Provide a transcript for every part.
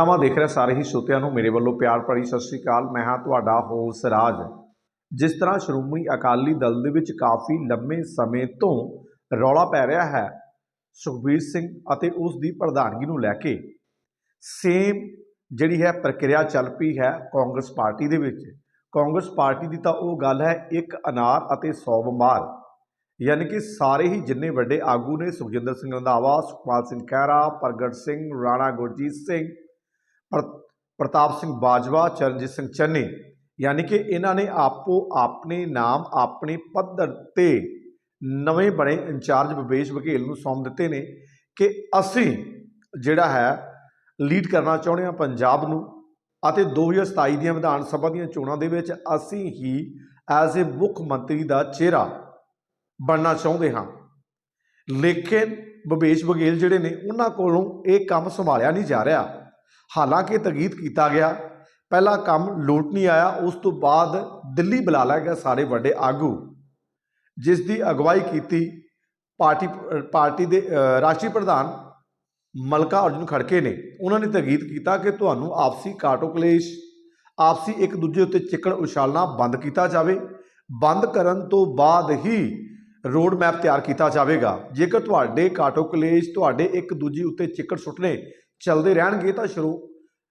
ਨਵਾਂ ਦੇਖ ਰਿਹਾ ਸਾਰੇ ਹੀ ਸਰੋਤਿਆਂ ਨੂੰ ਮੇਰੇ ਵੱਲੋਂ ਪਿਆਰ ਭਰੀ ਸਤਿ ਸ੍ਰੀ ਅਕਾਲ। ਮੈਂ ਹਾਂ ਤੁਹਾਡਾ ਹੋਸ ਰਾਜ। ਜਿਸ ਤਰ੍ਹਾਂ ਸ਼੍ਰੋਮਣੀ ਅਕਾਲੀ ਦਲ ਦੇ ਵਿੱਚ ਕਾਫੀ ਲੰਮੇ ਸਮੇਂ ਤੋਂ ਰੌਲਾ ਪੈ ਰਿਹਾ ਹੈ, ਸੁਖਬੀਰ ਸਿੰਘ ਅਤੇ ਉਸ ਦੀ ਪ੍ਰਧਾਨਗੀ ਨੂੰ ਲੈ ਕੇ ਸੇਮ ਜਿਹੜੀ ਹੈ ਪ੍ਰਕਿਰਿਆ ਚੱਲ ਪਈ ਹੈ ਕਾਂਗਰਸ ਪਾਰਟੀ ਦੇ ਵਿੱਚ। ਕਾਂਗਰਸ ਪਾਰਟੀ ਦੀ ਤਾਂ ਉਹ ਗੱਲ ਹੈ ਇੱਕ ਅਨਾਰ ਅਤੇ 100 ਬਿਮਾਰ। ਯਾਨੀ ਕਿ ਸਾਰੇ ਹੀ ਜਿੰਨੇ ਵੱਡੇ ਆਗੂ ਨੇ ਸੁਖਜਿੰਦਰ ਸਿੰਘ ਰੰਧਾਵਾ, ਸੁਖਪਾਲ ਸਿੰਘ ਖਹਿਰਾ, ਪ੍ਰਗਟ ਸਿੰਘ, ਰਾਣਾ ਗੁਰਜੀਤ ਸਿੰਘ ਪ੍ਰਤਾਪ ਸਿੰਘ ਬਾਜਵਾ, ਚਰਨਜੀਤ ਸਿੰਘ ਚੰਨੀ, ਯਾਨੀ ਕਿ ਇਹਨਾਂ ਨੇ ਆਪੋ ਆਪਣੇ ਨਾਮ, ਆਪਣੇ ਪੱਧਰ ਤੇ ਨਵੇਂ ਬਣੇ ਇੰਚਾਰਜ ਵਿਵੇਸ਼ ਵਕੀਲ ਨੂੰ ਸੌਂਪ ਦਿੱਤੇ ਨੇ ਕਿ ਅਸੀਂ ਜਿਹੜਾ ਹੈ ਲੀਡ ਕਰਨਾ ਚਾਹੁੰਦੇ ਹਾਂ ਪੰਜਾਬ ਨੂੰ ਅਤੇ 2027 ਦੀਆਂ ਵਿਧਾਨ ਸਭਾ ਦੀਆਂ ਚੋਣਾਂ ਦੇ ਵਿੱਚ ਅਸੀਂ ਹੀ ਐਜ਼ ਅ ਮੁੱਖ ਮੰਤਰੀ ਦਾ ਚਿਹਰਾ ਬਣਨਾ ਚਾਹੁੰਦੇ ਹਾਂ। ਲੇਕਿਨ ਵਿਵੇਸ਼ ਵਕੀਲ ਜਿਹੜੇ ਨੇ, ਉਹਨਾਂ ਕੋਲੋਂ ਇਹ ਕੰਮ ਸੰਭਾਲਿਆ ਨਹੀਂ ਜਾ ਰਿਹਾ। ਹਾਲਾਂਕਿ ਤਗੀਦ ਕੀਤਾ ਗਿਆ। ਪਹਿਲਾ ਕੰਮ ਲੋਟ ਨਹੀਂ ਆਇਆ, ਉਸ ਤੋਂ ਬਾਅਦ ਦਿੱਲੀ ਬੁਲਾ ਲਿਆ ਗਿਆ ਸਾਰੇ ਵੱਡੇ ਆਗੂ। ਜਿਸ ਦੀ ਅਗਵਾਈ ਕੀਤੀ ਪਾਰਟੀ ਪਾਰਟੀ ਦੇ ਰਾਸ਼ਟਰੀ ਪ੍ਰਧਾਨ ਮਲਕਾ ਅਰਜੁਨ ਖੜਕੇ ਨੇ। ਉਹਨਾਂ ਨੇ ਤਗੀਦ ਕੀਤਾ ਕਿ ਤੁਹਾਨੂੰ ਆਪਸੀ ਕਾਟੋ ਕਲੇਸ਼, ਆਪਸੀ ਇੱਕ ਦੂਜੇ ਉੱਤੇ ਚਿੱਕੜ ਉਛਾਲਣਾ ਬੰਦ ਕੀਤਾ ਜਾਵੇ। ਬੰਦ ਕਰਨ ਤੋਂ ਬਾਅਦ ਹੀ ਰੋਡ ਮੈਪ ਤਿਆਰ ਕੀਤਾ ਜਾਵੇਗਾ। ਜੇਕਰ ਤੁਹਾਡੇ ਕਾਟੋ ਕਲੇਸ਼, ਤੁਹਾਡੇ ਇੱਕ ਦੂਜੇ ਉੱਤੇ ਚਿੱਕੜ ਸੁੱਟਣੇ ਚੱਲਦੇ ਰਹਿਣਗੇ ਤਾਂ ਸ਼ੁਰੂ,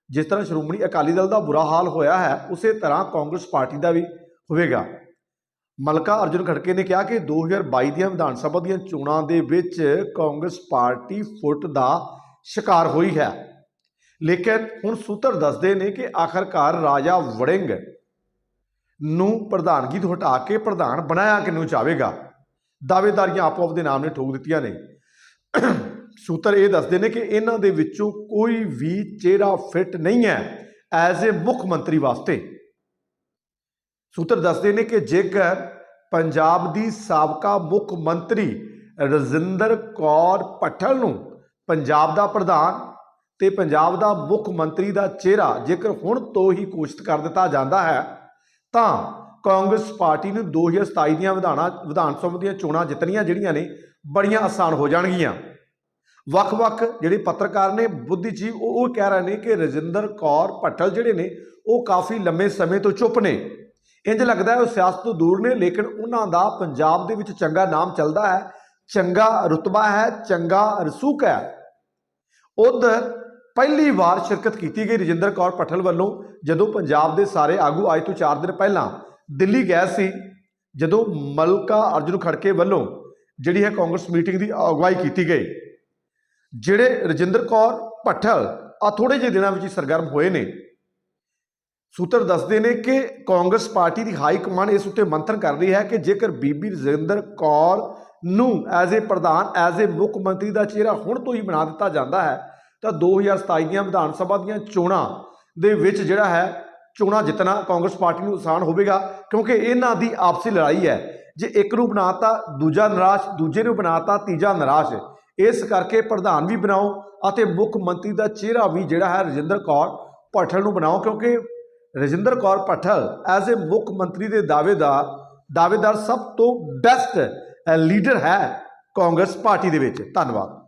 ਜਿਸ ਤਰ੍ਹਾਂ ਸ਼੍ਰੋਮਣੀ ਅਕਾਲੀ ਦਲ ਦਾ ਬੁਰਾ ਹਾਲ ਹੋਇਆ ਹੈ, ਉਸੇ ਤਰ੍ਹਾਂ ਕਾਂਗਰਸ ਪਾਰਟੀ ਦਾ ਵੀ ਹੋਵੇਗਾ। ਮਲਕਾ ਅਰਜੁਨ ਖੜਕੇ ਨੇ ਕਿਹਾ ਕਿ 2022 ਦੀਆਂ ਵਿਧਾਨ ਸਭਾ ਦੀਆਂ ਚੋਣਾਂ ਦੇ ਵਿੱਚ ਕਾਂਗਰਸ ਪਾਰਟੀ ਫੁੱਟ ਦਾ ਸ਼ਿਕਾਰ ਹੋਈ ਹੈ। ਲੇਕਿਨ ਹੁਣ ਸੂਤਰ ਦੱਸਦੇ ਨੇ ਕਿ ਆਖਰਕਾਰ ਰਾਜਾ ਵੜਿੰਗ ਨੂੰ ਪ੍ਰਧਾਨਗੀ ਤੋਂ ਹਟਾ ਕੇ ਪ੍ਰਧਾਨ ਬਣਾਇਆ ਕਿਨੂੰ ਚਾਹੇਗਾ ਦਾਅਵੇਦਾਰੀਆਂ ਆਪੋ ਆਪਦੇ ਨਾਮ ਨੇ ਠੋਕ ਦਿੱਤੀਆਂ ਨੇ। ਸੂਤਰ ਇਹ ਦੱਸਦੇ ਨੇ ਕਿ ਇਹਨਾਂ ਦੇ ਵਿੱਚੋਂ ਕੋਈ ਵੀ ਚਿਹਰਾ ਫਿੱਟ ਨਹੀਂ ਹੈ ਐਜ਼ ਅ ਮੁੱਖ ਮੰਤਰੀ ਵਾਸਤੇ। ਸੂਤਰ ਦੱਸਦੇ ਨੇ ਕਿ ਜੇਕਰ ਪੰਜਾਬ ਦੀ ਸਾਬਕਾ ਮੁੱਖ ਮੰਤਰੀ ਰਜਿੰਦਰ ਕੌਰ ਪੱਠਲ ਨੂੰ ਪੰਜਾਬ ਦਾ ਪ੍ਰਧਾਨ ਤੇ ਪੰਜਾਬ ਦਾ ਮੁੱਖ ਮੰਤਰੀ ਦਾ ਚਿਹਰਾ ਜੇਕਰ ਹੁਣ ਤੋਂ ਹੀ ਘੋਸ਼ਿਤ ਕਰ ਦਿੱਤਾ ਜਾਂਦਾ ਹੈ, ਤਾਂ ਕਾਂਗਰਸ ਪਾਰਟੀ ਨੂੰ 2027 ਦੀਆਂ ਵਿਧਾਨਾਂ ਵਿਧਾਨ ਸਭਾ ਦੀਆਂ ਚੋਣਾਂ ਜਿੱਤਣੀਆਂ ਜਿਹੜੀਆਂ ਨੇ, ਬੜੀਆਂ ਆਸਾਨ ਹੋ ਜਾਣਗੀਆਂ। ਵੱਖ-ਵੱਖ ਜਿਹੜੇ ਪੱਤਰਕਾਰ ਨੇ, ਬੁੱਧੀਜੀਵ, ਉਹ ਉਹ ਕਹਿ ਰਹੇ ਨੇ ਕਿ ਰਜਿੰਦਰ ਕੌਰ ਭੱਟਲ ਜਿਹੜੇ ਨੇ, ਉਹ ਕਾਫੀ ਲੰਮੇ ਸਮੇਂ ਤੋਂ ਚੁੱਪ ਨੇ। ਇੰਜ ਲੱਗਦਾ ਹੈ ਉਹ ਸਿਆਸਤ ਤੋਂ ਦੂਰ ਨੇ, ਲੇਕਿਨ ਉਹਨਾਂ ਦਾ ਪੰਜਾਬ ਦੇ ਵਿੱਚ ਚੰਗਾ ਨਾਮ ਚੱਲਦਾ ਹੈ, ਚੰਗਾ ਰੁਤਬਾ ਹੈ, ਚੰਗਾ ਰਸੂਕ ਹੈ। ਉਧਰ ਪਹਿਲੀ ਵਾਰ ਸ਼ਿਰਕਤ ਕੀਤੀ ਗਈ ਰਜਿੰਦਰ ਕੌਰ ਪਠਲ ਵੱਲੋਂ, ਜਦੋਂ ਪੰਜਾਬ ਦੇ ਸਾਰੇ ਆਗੂ ਅੱਜ ਤੋਂ 4 ਦਿਨ ਪਹਿਲਾਂ। ਦਿੱਲੀ ਗਏ ਸੀ, ਜਦੋਂ ਮਲਕਾ ਅਰਜੁਨ ਖੜਕੇ ਵੱਲੋਂ ਜਿਹੜੀ ਹੈ ਕਾਂਗਰਸ ਮੀਟਿੰਗ ਦੀ ਅਗਵਾਈ ਕੀਤੀ ਗਈ। ਜਿਹੜੇ ਰਜਿੰਦਰ ਕੌਰ ਭੱਠਲ ਆ ਥੋੜੇ ਜਿਹੇ ਦਿਨਾਂ ਵਿੱਚ ਹੀ ਸਰਗਰਮ ਹੋਏ ਨੇ। ਸੂਤਰ ਦੱਸਦੇ ਨੇ ਕਿ ਕਾਂਗਰਸ ਪਾਰਟੀ ਦੀ ਹਾਈ ਕਮਾਂਡ ਇਸ ਉੱਤੇ ਮੰਥਨ ਕਰ ਰਹੀ ਹੈ ਕਿ ਜੇਕਰ ਬੀਬੀ ਰਜਿੰਦਰ ਕੌਰ ਨੂੰ ਐਜ਼ ਅ ਪ੍ਰਧਾਨ ਐਜ਼ ਅ ਮੁੱਖ ਮੰਤਰੀ ਦਾ ਚਿਹਰਾ ਹੁਣ ਤੋਂ ਹੀ ਬਣਾ ਦਿੱਤਾ ਜਾਂਦਾ ਹੈ, ਤਾਂ 2027 ਦੀਆਂ ਵਿਧਾਨ ਸਭਾ ਦੀਆਂ ਚੋਣਾਂ ਦੇ ਵਿੱਚ ਜਿਹੜਾ ਹੈ, ਚੋਣਾਂ ਜਿੱਤਣਾ ਕਾਂਗਰਸ ਪਾਰਟੀ ਨੂੰ ਆਸਾਨ ਹੋਵੇਗਾ, ਕਿਉਂਕਿ ਇਹਨਾਂ ਦੀ ਆਪਸੀ ਲੜਾਈ ਹੈ। ਜੇ ਇੱਕ ਨੂੰ ਬਣਾਤਾ, ਦੂਜਾ ਨਿਰਾਸ਼, ਦੂਜੇ ਨੂੰ ਬਣਾਤਾ, ਤੀਜਾ ਨਿਰਾਸ਼। ਇਸ ਕਰਕੇ ਪ੍ਰਧਾਨ ਵੀ ਬਣਾਓ ਅਤੇ ਮੁੱਖ ਮੰਤਰੀ ਦਾ ਚਿਹਰਾ ਵੀ ਜਿਹੜਾ ਹੈ ਰਜਿੰਦਰ ਕੌਰ ਭੱਠਲ ਨੂੰ ਬਣਾਓ, ਕਿਉਂਕਿ ਰਜਿੰਦਰ ਕੌਰ ਭੱਠਲ ਐਜ਼ ਅ ਮੁੱਖ ਮੰਤਰੀ ਦੇ ਦਾਅਵੇਦਾਰ ਦਾਅਵੇਦਾਰ ਸਭ ਤੋਂ ਬੈਸਟ ਲੀਡਰ ਹੈ ਕਾਂਗਰਸ ਪਾਰਟੀ ਦੇ ਵਿੱਚ। ਧੰਨਵਾਦ।